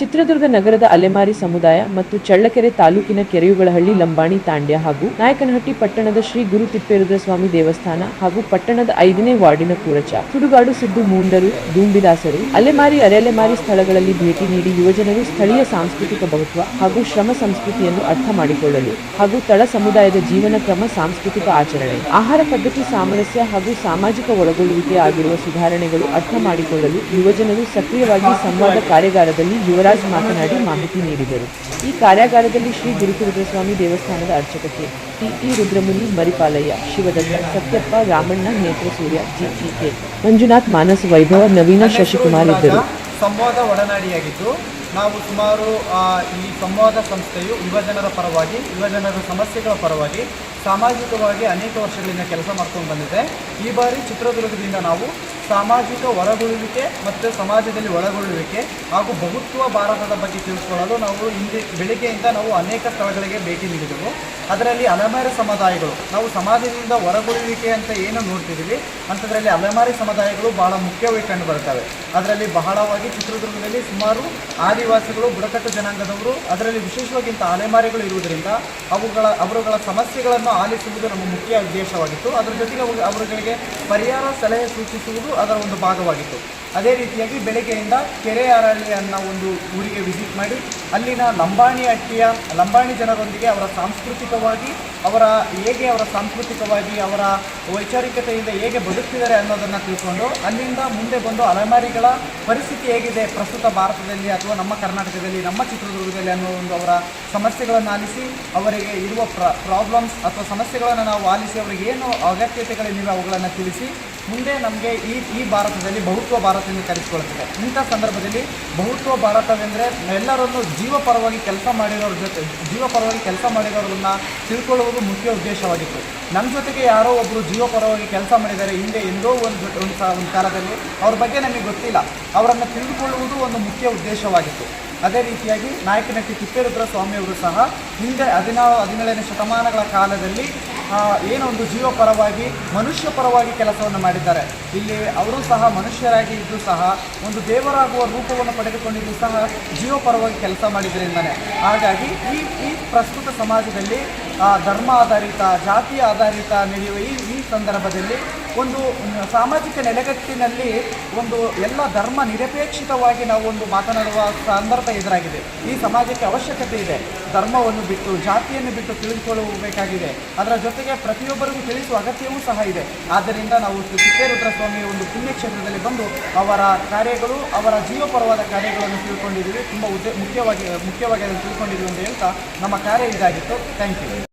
ಚಿತ್ರದುರ್ಗ ನಗರದ ಅಲೆಮಾರಿ ಸಮುದಾಯ ಮತ್ತು ಚಳ್ಳಕೆರೆ ತಾಲೂಕಿನ ಕೆರೆಯುಗಳಹಳ್ಳಿ ಲಂಬಾಣಿ ತಾಂಡ್ಯ ಹಾಗೂ ನಾಯಕನಹಟ್ಟಿ ಪಟ್ಟಣದ ಶ್ರೀ ಗುರು ತಿಪ್ಪೇರುದ್ರಸ್ವಾಮಿ ದೇವಸ್ಥಾನ ಹಾಗೂ ಪಟ್ಟಣದ ಐದನೇ ವಾರ್ಡಿನ ಕೂರಚ. ಸುಡುಗಾಡು ಸಿದ್ದು ಮೂಂಡರು, ದೂಂಬಿದಾಸರು, ಅಲೆಮಾರಿ ಅರೆಲೆಮಾರಿ ಸ್ಥಳಗಳಲ್ಲಿ ಭೇಟಿ ನೀಡಿ ಯುವಜನರು ಸ್ಥಳೀಯ ಸಾಂಸ್ಕೃತಿಕ ಬಹುತ್ವ ಹಾಗೂ ಶ್ರಮ ಸಂಸ್ಕೃತಿಯನ್ನು ಅರ್ಥ ಮಾಡಿಕೊಳ್ಳಲು ಹಾಗೂ ತಳ ಸಮುದಾಯದ ಜೀವನ ಕ್ರಮ ಸಾಂಸ್ಕೃತಿಕ ಆಚರಣೆ, ಆಹಾರ ಪದ್ಧತಿ ಸಾಮರಸ್ಯ ಹಾಗೂ ಸಾಮಾಜಿಕ ಒಳಗೊಳ್ಳುವಿಕೆ ಆಗಿರುವ ಸುಧಾರಣೆಗಳು ಅರ್ಥ ಮಾಡಿಕೊಳ್ಳಲು ಯುವಜನರು ಸಕ್ರಿಯವಾಗಿ ಸಂವಾದ ಕಾರ್ಯಾಗಾರದಲ್ಲಿ ಯುವರಾಜ್ ಮಾತನಾಡಿ ಮಾಹಿತಿ ನೀಡಿದರು. ಈ ಕಾರ್ಯಾಗಾರದಲ್ಲಿ ಶ್ರೀ ಗುರುತಿರುದ್ರಸ್ವಾಮಿ ದೇವಸ್ಥಾನದ ಅರ್ಚಕತೆ ಟಿಇ ರುದ್ರಮುನಿ, ಮರಿಪಾಲಯ್ಯ, ಶಿವದತ್ತ, ಸತ್ಯಪ್ಪ, ರಾಮಣ್ಣ ನೇತ್ರಸೂರ್ಯ ಜಿಟಿಕೆ ಮಂಜುನಾಥ್, ಮಾನಸ ವೈಭವ, ನವೀನ ಶಶಿಕುಮಾರ್ ಇದ್ದರು. ಸಂವಾದ ಒಡನಾಡಿಯಾಗಿದ್ದು, ನಾವು ಸುಮಾರು ಈ ಸಂವಾದ ಸಂಸ್ಥೆಯು ಯುವಜನರ ಪರವಾಗಿ, ಯುವಜನರ ಸಮಸ್ಯೆಗಳ ಪರವಾಗಿ ಸಾಮಾಜಿಕವಾಗಿ ಅನೇಕ ವರ್ಷಗಳಿಂದ ಕೆಲಸ ಮಾಡ್ಕೊಂಡು ಬಂದಿದೆ. ಈ ಬಾರಿ ಚಿತ್ರದುರ್ಗದಿಂದ ನಾವು ಸಾಮಾಜಿಕ ಹೊರಗೊಳ್ಳುವಿಕೆ ಮತ್ತು ಸಮಾಜದಲ್ಲಿ ಒಳಗೊಳ್ಳುವಿಕೆ ಹಾಗೂ ಬಹುತ್ವ ಭಾರತದ ಬಗ್ಗೆ ತಿಳಿಸ್ಕೊಳ್ಳಲು ನಾವು ಹಿಂದೆ ಬೆಳಿಗ್ಗೆಯಿಂದ ನಾವು ಅನೇಕ ಸ್ಥಳಗಳಿಗೆ ಭೇಟಿ ನೀಡಿದೆವು. ಅದರಲ್ಲಿ ಅಲೆಮಾರಿ ಸಮುದಾಯಗಳು, ನಾವು ಸಮಾಜದಿಂದ ಹೊರಗೊಳ್ಳುವಿಕೆ ಅಂತ ಏನು ನೋಡ್ತಿದ್ದೀವಿ? ಅಂಥದ್ರಲ್ಲಿ ಅಲೆಮಾರಿ ಸಮುದಾಯಗಳು ಬಹಳ ಮುಖ್ಯವಾಗಿ ಕಂಡು ಬರ್ತವೆ ಅದರಲ್ಲಿ ಬಹಳವಾಗಿ ಚಿತ್ರದುರ್ಗದಲ್ಲಿ ಸುಮಾರು ಆದಿವಾಸಿಗಳು, ಬುಡಕಟ್ಟು ಜನಾಂಗದವರು, ಅದರಲ್ಲಿ ವಿಶೇಷವಾಗಿ ಅಲೆಮಾರಿಗಳು ಇರುವುದರಿಂದ ಅವುಗಳ, ಅವರುಗಳ ಸಮಸ್ಯೆಗಳನ್ನು ಆಲಿಸುವುದು ನಮ್ಮ ಮುಖ್ಯ ಉದ್ದೇಶವಾಗಿತ್ತು. ಅದರ ಜೊತೆಗೆ ಅವು ಅವರುಗಳಿಗೆ ಪರಿಹಾರ ಸಲಹೆ ಸೂಚಿಸುವುದು ಅದರ ಒಂದು ಭಾಗವಾಗಿತ್ತು. ಅದೇ ರೀತಿಯಾಗಿ ಬೆಳಗ್ಗೆಯಿಂದ ಕೆರೆ ಒಂದು ಊರಿಗೆ ವಿಸಿಟ್ ಮಾಡಿ, ಅಲ್ಲಿನ ಲಂಬಾಣಿ ಅಟ್ಟಿಯ, ಲಂಬಾಣಿ ಜನರೊಂದಿಗೆ ಅವರ ಸಾಂಸ್ಕೃತಿಕವಾಗಿ ಅವರ ಹೇಗೆ ಅವರ ಸಾಂಸ್ಕೃತಿಕವಾಗಿ ಅವರ ವೈಚಾರಿಕತೆಯಿಂದ ಹೇಗೆ ಬದುಕ್ತಿದ್ದಾರೆ ಅನ್ನೋದನ್ನು ತಿಳ್ಕೊಂಡು ಅಲ್ಲಿಂದ ಮುಂದೆ ಬಂದು ಅಲೆಮಾರಿಗಳ ಪರಿಸ್ಥಿತಿ ಹೇಗಿದೆ ಪ್ರಸ್ತುತ ಭಾರತದಲ್ಲಿ ಅಥವಾ ನಮ್ಮ ಕರ್ನಾಟಕದಲ್ಲಿ, ನಮ್ಮ ಚಿತ್ರದುರ್ಗದಲ್ಲಿ ಅನ್ನೋ ಒಂದು ಅವರ ಸಮಸ್ಯೆಗಳನ್ನು ಆಲಿಸಿ, ಅವರಿಗೆ ಇರುವ ಪ್ರ ಪ್ರಾಬ್ಲಮ್ಸ್ ಅಥವಾ ಸಮಸ್ಯೆಗಳನ್ನು ನಾವು ಆಲಿಸಿ, ಅವರಿಗೆ ಏನು ಅಗತ್ಯತೆಗಳಿವೆ ಅವುಗಳನ್ನು ತಿಳಿಸಿ ಮುಂದೆ ನಮಗೆ ಈ ಈ ಭಾರತದಲ್ಲಿ ಬಹುತ್ವ ಭಾರತ ಎಂದು ಕರೆಸಿಕೊಳ್ಳುತ್ತದೆ ಇಂಥ ಸಂದರ್ಭದಲ್ಲಿ ಬಹುತ್ವ ಭಾರತವೆಂದರೆ ಎಲ್ಲರನ್ನು ಜೀವಪರವಾಗಿ ಕೆಲಸ ಮಾಡಿರೋರ ಜೊತೆ ಜೀವಪರವಾಗಿ ಕೆಲಸ ಮಾಡಿರೋರನ್ನ ತಿಳ್ಕೊಳ್ಳುವುದು ಮುಖ್ಯ ಉದ್ದೇಶವಾಗಿತ್ತು. ನಮ್ಮ ಜೊತೆಗೆ ಯಾರೋ ಒಬ್ಬರು ಜೀವಪರವಾಗಿ ಕೆಲಸ ಮಾಡಿದ್ದಾರೆ ಹಿಂದೆ ಎಂದೋ ಒಂದು ಒಂದು ಒಂದು ಕಾಲದಲ್ಲಿ ಅವ್ರ ಬಗ್ಗೆ ನಮಗೆ ಗೊತ್ತಿಲ್ಲ. ಅವರನ್ನು ತಿಳಿದುಕೊಳ್ಳುವುದು ಒಂದು ಮುಖ್ಯ ಉದ್ದೇಶವಾಗಿತ್ತು. ಅದೇ ರೀತಿಯಾಗಿ ನಾಯಕನಟ್ಟಿ ತಿಪ್ಪೇರುದ್ರ ಸ್ವಾಮಿಯವರು ಸಹ ಹಿಂದೆ ಹದಿನಾರು ಹದಿನೇಳನೇ ಶತಮಾನಗಳ ಕಾಲದಲ್ಲಿ ಆ, ಏನೋ ಒಂದು ಜೀವಪರವಾಗಿ ಮನುಷ್ಯ ಪರವಾಗಿ ಕೆಲಸವನ್ನು ಮಾಡಿದ್ದಾರೆ. ಇಲ್ಲಿ ಅವರು ಸಹ ಮನುಷ್ಯರಾಗಿ ಇದ್ದು ಸಹ ಒಂದು ದೇವರಾಗುವ ರೂಪವನ್ನು ಪಡೆದುಕೊಂಡಿದ್ದು ಸಹ ಜೀವಪರವಾಗಿ ಕೆಲಸ ಮಾಡಿದ್ರಿಂದಾನೆ. ಹಾಗಾಗಿ ಈ ಈ ಪ್ರಸ್ತುತ ಸಮಾಜದಲ್ಲಿ ಧರ್ಮ ಆಧಾರಿತ ಜಾತಿ ಆಧಾರಿತ ನಡೆಯುವ ಈ ಈ ಸಂದರ್ಭದಲ್ಲಿ ಒಂದು ಸಾಮಾಜಿಕ ನೆಲೆಗಟ್ಟಿನಲ್ಲಿ ಒಂದು ಎಲ್ಲ ಧರ್ಮ ನಿರಪೇಕ್ಷಿತವಾಗಿ ನಾವು ಒಂದು ಮಾತನಾಡುವ ಸಂದರ್ಭ ಎದುರಾಗಿದೆ. ಈ ಸಮಾಜಕ್ಕೆ ಅವಶ್ಯಕತೆ ಇದೆ. ಧರ್ಮವನ್ನು ಬಿಟ್ಟು, ಜಾತಿಯನ್ನು ಬಿಟ್ಟು ತಿಳಿದುಕೊಳ್ಳಬೇಕಾಗಿದೆ. ಅದರ ಜೊತೆಗೆ ಪ್ರತಿಯೊಬ್ಬರಿಗೂ ತಿಳಿಸುವ ಅಗತ್ಯವೂ ಸಹ ಇದೆ. ಆದ್ದರಿಂದ ನಾವು ತಿಪ್ಪೇರುದ್ರ ಸ್ವಾಮಿಯ ಒಂದು ಪುಣ್ಯಕ್ಷೇತ್ರದಲ್ಲಿ ಬಂದು ಅವರ ಕಾರ್ಯಗಳು, ಅವರ ಜೀವಪರವಾದ ಕಾರ್ಯಗಳನ್ನು ತಿಳ್ಕೊಂಡಿದ್ದೀವಿ. ತುಂಬ ಉದ್ದೇ, ಮುಖ್ಯವಾಗಿ ಮುಖ್ಯವಾಗಿ ಅದನ್ನು ತಿಳ್ಕೊಂಡಿದ್ದೀವಿ ಅಂತ ಹೇಳ್ತಾ ನಮ್ಮ ಕಾರ್ಯ ಇದಾಗಿತ್ತು. Thank you